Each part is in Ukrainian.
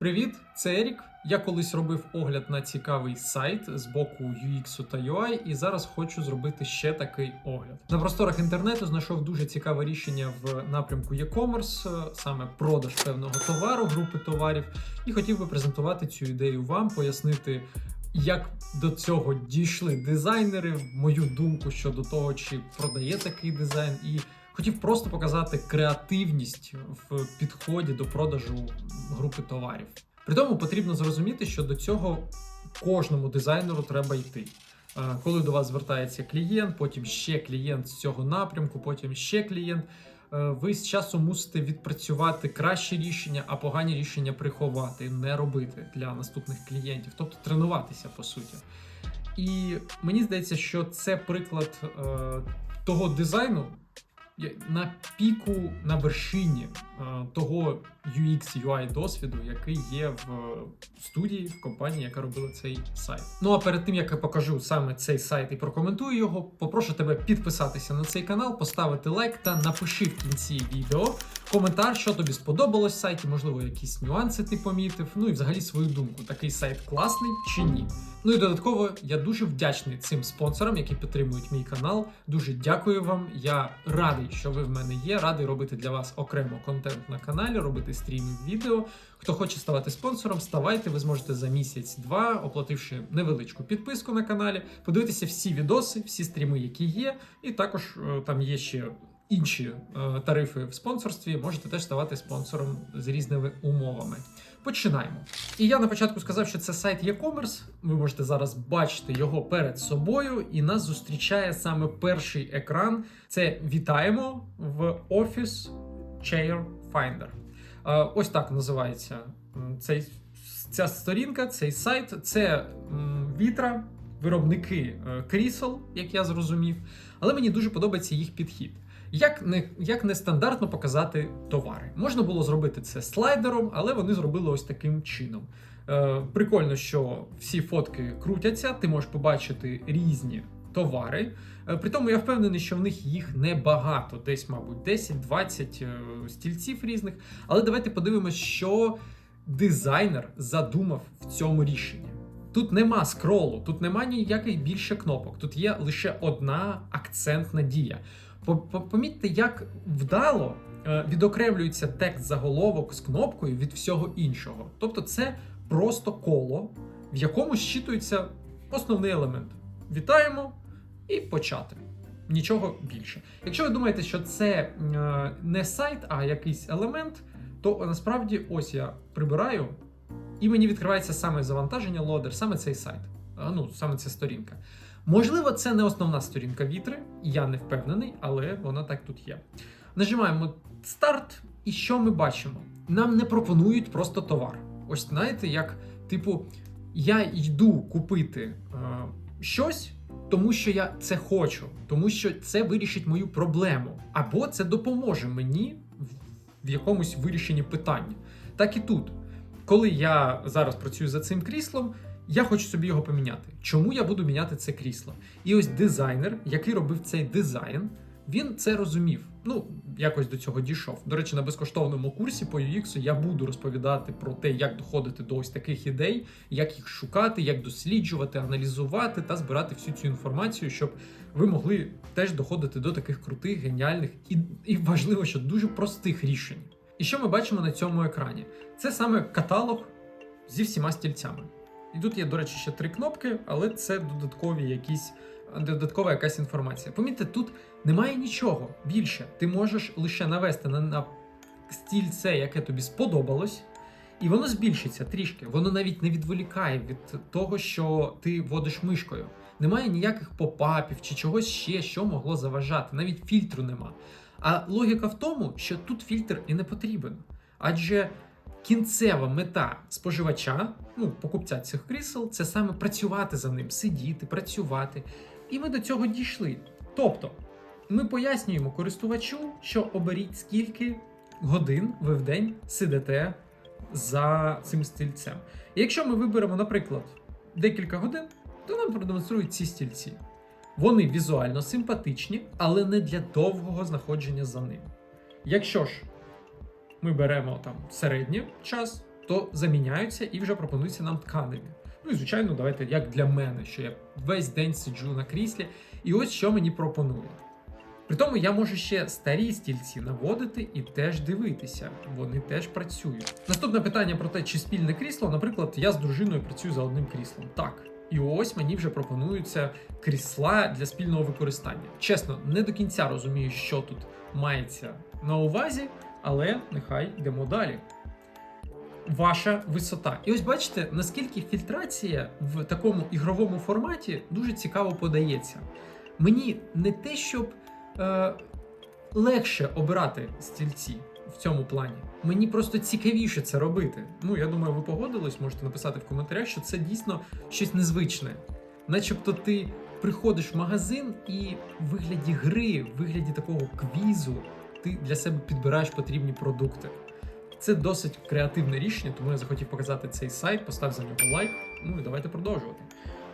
Привіт, це Ерік. Я колись робив огляд на цікавий сайт з боку UX та UI, і зараз хочу зробити ще такий огляд. На просторах інтернету знайшов дуже цікаве рішення в напрямку e-commerce, е, саме продаж певного товару, групи товарів, і хотів би презентувати цю ідею вам, пояснити. Як до цього дійшли дизайнери, мою думку щодо того, чи продає такий дизайн, і хотів просто показати креативність в підході до продажу групи товарів. При тому потрібно зрозуміти, що до цього кожному дизайнеру треба йти. Е, Коли до вас звертається клієнт, потім ще клієнт з цього напрямку, потім ще клієнт. е, Ви з часом мусите відпрацювати кращі рішення, а погані рішення приховати, не робити для наступних клієнтів, тобто тренуватися по суті. І мені здається, що це приклад е, того дизайну на піку на вершині е, того UX UI досвіду, який є в студії в компанії, яка робила цей сайт. Ну а перед тим як я покажу саме цей сайт і прокоментую його, попрошу тебе підписатися на цей канал, поставити лайк та напиши в кінці відео коментар, що тобі сподобалось в сайті, можливо, якісь нюанси ти помітив. Ну і взагалі свою думку. Такий сайт класний чи ні. Ну і додатково я дуже вдячний цим спонсорам, які підтримують мій канал. Дуже дякую вам. Я радий, що ви в мене є. Радий робити для вас окремо контент на каналі, робити стріми відео. Хто хоче ставати спонсором, ставайте. Ви зможете за місяць-два, оплативши невеличку підписку на каналі, подивитися всі відоси, всі стріми, які є, і також е, там є ще. Інші е, тарифи в спонсорстві можете теж ставати спонсором з різними умовами. Починаємо. І я на початку сказав, що це сайт e-commerce. Ви можете зараз бачити його перед собою, і нас зустрічає саме перший екран. Це вітаємо в Office Chair Finder. Е, Ось так називається цей, ця сторінка, цей сайт. Це вітра, виробники е, крісел, як я зрозумів. Але мені дуже подобається їх підхід. Як не, як нестандартно показати товари. Можна було зробити це слайдером, але вони зробили ось таким чином. Е, прикольно, що всі фотки крутяться, ти можеш побачити різні товари. Е, при тому я впевнений, що в них їх небагато, десь, мабуть, 10-20 е, стільців різних. Але давайте подивимося, що дизайнер задумав в цьому рішенні. Тут нема скролу, тут нема ніяких більше кнопок. Тут є лише одна акцентна дія. По- по- Помітьте, як вдало е, відокремлюється текст заголовок з кнопкою від всього іншого.Тобто, це просто коло, в якому щитується основний елемент. Вітаємо і почати. Нічого більше. Якщо ви думаєте, що це е, не сайт, а якийсь елемент, то насправді ось я прибираю, і мені відкривається саме завантаження лодер, саме цей сайт. Ну, саме ця сторінка. Можливо, це не основна сторінка вітри, я не впевнений, але вона так тут є. Нажимаємо старт, і що ми бачимо? Нам не пропонують просто товар. Ось знаєте, як, типу, я йду купити е, щось, тому що я це хочу, тому що це вирішить мою проблему, або це допоможе мені в- якомусь вирішенні питання. Так і тут. Коли я зараз працюю за цим кріслом, я хочу собі його поміняти. Чому я буду міняти це крісло? І ось дизайнер, який робив цей дизайн, він це розумів. Ну, якось до цього дійшов. До речі, на безкоштовному курсі по UX я буду розповідати про те, як доходити до ось таких ідей, як їх шукати, як досліджувати, аналізувати та збирати всю цю інформацію, щоб ви могли теж доходити до таких крутих, геніальних і, і важливо, що дуже простих рішень. І що ми бачимо на цьому екрані? Це саме каталог зі всіма стільцями. І тут є, до речі, ще три кнопки, але це додаткові якісь додаткова якась інформація. Помітьте, тут немає нічого більше. Ти можеш лише навести на, на стільце, яке тобі сподобалось, і воно збільшиться трішки. Воно навіть не відволікає від того, що ти водиш мишкою. Немає ніяких попапів чи чогось ще, що могло заважати. Навіть фільтру нема. А логіка в тому, що тут фільтр і не потрібен. Адже кінцева мета споживача, ну, покупця цих крісел, це саме працювати за ним, сидіти, працювати. І ми до цього дійшли. Тобто, ми пояснюємо користувачу, що оберіть скільки годин ви в день сидите за цим стільцем. Якщо ми виберемо, наприклад, декілька годин, то нам продемонструють ці стільці. Вони візуально симпатичні, але не для довгого знаходження за ним. Якщо ж ми беремо там середній час, то заміняються і вже пропонуються нам тканеві. Ну і звичайно, давайте як для мене, що я весь день сиджу на кріслі, і ось що мені пропонують. При тому я можу ще старі стільці наводити і теж дивитися, вони теж працюють. Наступне питання про те, чи спільне крісло. Наприклад, я з дружиною працюю за одним кріслом. Так. І ось мені вже пропонуються крісла для спільного використання. Чесно, не до кінця розумію, що тут мається на увазі, але нехай йдемо далі. Ваша висота. І ось бачите, наскільки фільтрація в такому ігровому форматі дуже цікаво подається. Мені не те, щоб е, легше обирати стільці в цьому плані. Мені просто цікавіше це робити. Ну, я думаю, ви погодились, можете написати в коментарях, що це дійсно щось незвичне. Начебто ти приходиш в магазин і в вигляді гри, в вигляді такого квізу, ти для себе підбираєш потрібні продукти. Це досить креативне рішення, тому я захотів показати цей сайт, постав за нього лайк. Ну і давайте продовжувати.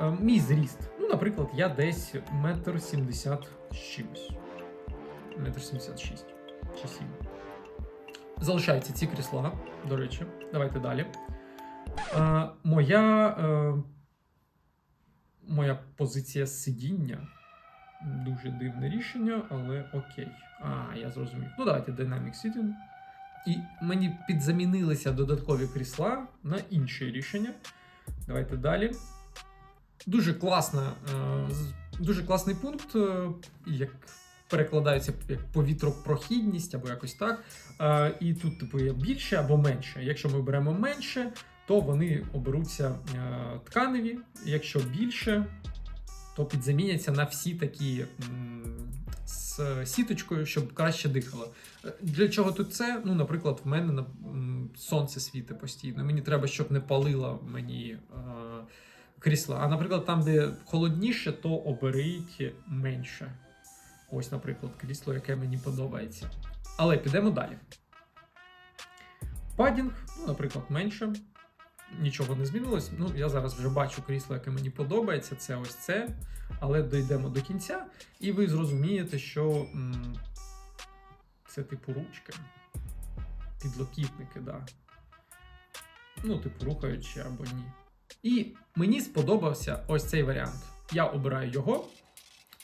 Е, мій зріст. Ну, наприклад, я десь метр сімдесят з чимось. Метр сімдесят шість чи сім. Залишаються ці крісла, до речі. Давайте далі. Е, моя, е, моя позиція сидіння. Дуже дивне рішення, але окей. А, я зрозумів. Ну, давайте Dynamic Sitting. І мені підзамінилися додаткові крісла на інші рішення. Давайте далі. Дуже класна, е, дуже класний пункт, е, як перекладається як повітропрохідність або якось так. Е, І тут, типу, є більше або менше. Якщо ми беремо менше, то вони оберуться тканеві. Якщо більше, то підзаміняться на всі такі з сіточкою, щоб краще дихало. Для чого тут це? Ну, наприклад, в мене сонце світить постійно. Мені треба, щоб не палило мені е, крісла. А наприклад, там, де холодніше, то оберіть менше. Ось, наприклад, крісло, яке мені подобається. Але підемо далі. Падінг, ну, наприклад, менше. Нічого не змінилось. Ну, я зараз вже бачу крісло, яке мені подобається. Це ось це. Але дійдемо до кінця, і ви зрозумієте, що м, це типу ручки. Підлокітники, да. Ну, типу, рухаючи або ні. І мені сподобався ось цей варіант. Я обираю його.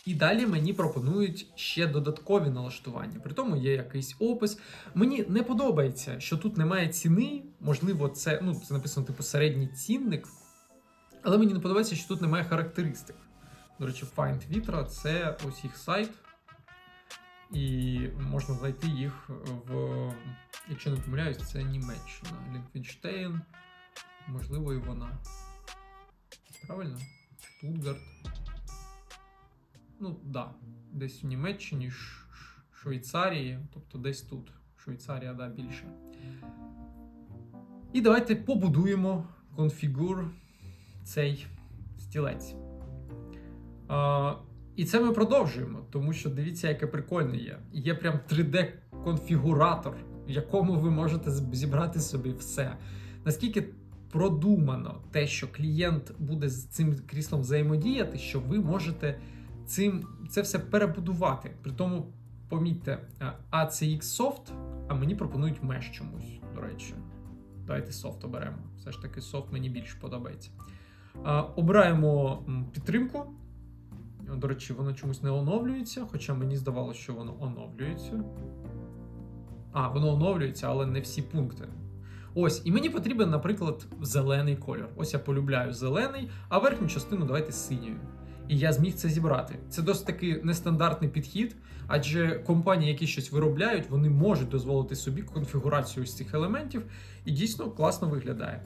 І далі мені пропонують ще додаткові налаштування. При тому є якийсь опис. Мені не подобається, що тут немає ціни. Можливо, це ну це написано типу середній цінник. Але мені не подобається, що тут немає характеристик. До речі, Find Vitra це ось їх сайт. І можна знайти їх в, якщо не помиляюсь, це Німеччина. Лінквенштейн, можливо, і вона. Правильно? Штутгарт. Ну, да. Десь в Німеччині, Швейцарії, тобто десь тут. Швейцарія, да, більше. І давайте побудуємо конфігур цей стілець. А, і це ми продовжуємо, тому що дивіться, яке прикольне є. Є прям 3D-конфігуратор, в якому ви можете зібрати собі все. Наскільки продумано те, що клієнт буде з цим кріслом взаємодіяти, що ви можете цим це все перебудувати. При тому, помітьте, а, ACX Soft, а мені пропонують Mesh чомусь, до речі. Давайте софт оберемо. Все ж таки, софт мені більше подобається. А, Обираємо підтримку. До речі, воно чомусь не оновлюється, хоча мені здавалося, що воно оновлюється. А, воно оновлюється, але не всі пункти. Ось, і мені потрібен, наприклад, зелений кольор. Ось я полюбляю зелений, а верхню частину давайте синьою. І я зміг це зібрати. Це досить таки нестандартний підхід, адже компанії, які щось виробляють, вони можуть дозволити собі конфігурацію з цих елементів, і дійсно класно виглядає.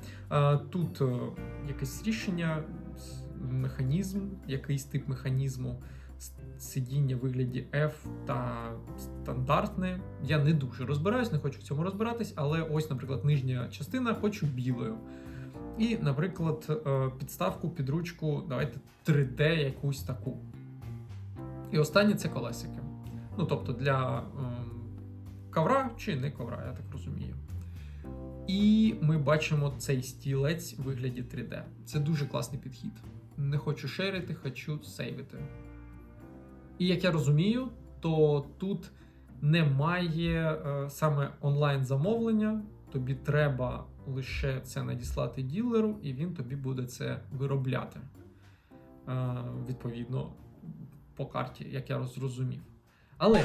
Тут е, якесь рішення, механізм, якийсь тип механізму, сидіння в вигляді F та стандартне. Я не дуже розбираюсь, не хочу в цьому розбиратись, але ось, наприклад, нижня частина хочу білою. І, наприклад, е, підставку під ручку, давайте 3D якусь таку. І останнє це колесики. Ну, тобто для ем, ковра чи не ковра, я так розумію. І ми бачимо цей стілець в вигляді 3D. Це дуже класний підхід. Не хочу шерити, хочу сейвити. І як я розумію, то тут немає е, саме онлайн замовлення, тобі треба лише це надіслати ділеру, і він тобі буде це виробляти. Е, відповідно, по карті, як я зрозумів. Але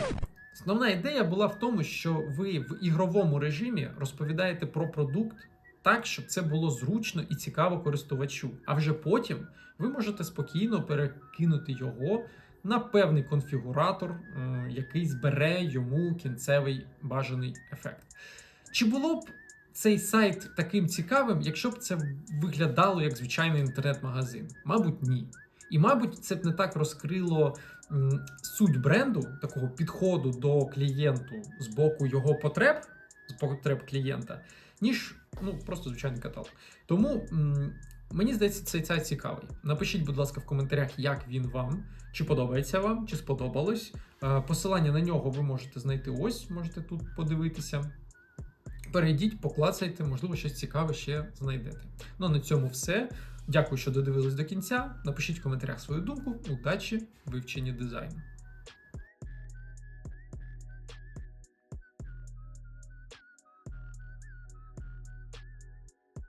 основна ідея була в тому, що ви в ігровому режимі розповідаєте про продукт так, щоб це було зручно і цікаво користувачу. А вже потім ви можете спокійно перекинути його на певний конфігуратор, е, який збере йому кінцевий бажаний ефект. Чи було б цей сайт таким цікавим, якщо б це виглядало як звичайний інтернет-магазин? Мабуть, ні. І, мабуть, це б не так розкрило суть бренду, такого підходу до клієнту з боку його потреб, з потреб клієнта, ніж ну, просто звичайний каталог. Тому м, мені здається, цей сайт цікавий. Напишіть, будь ласка, в коментарях, як він вам, чи подобається вам, чи сподобалось. Е, Посилання на нього ви можете знайти ось, можете тут подивитися. Перейдіть, поклацайте, можливо, щось цікаве ще знайдете. Ну а на цьому все. Дякую, що додивились до кінця. Напишіть в коментарях свою думку. Удачі вивченні дизайну.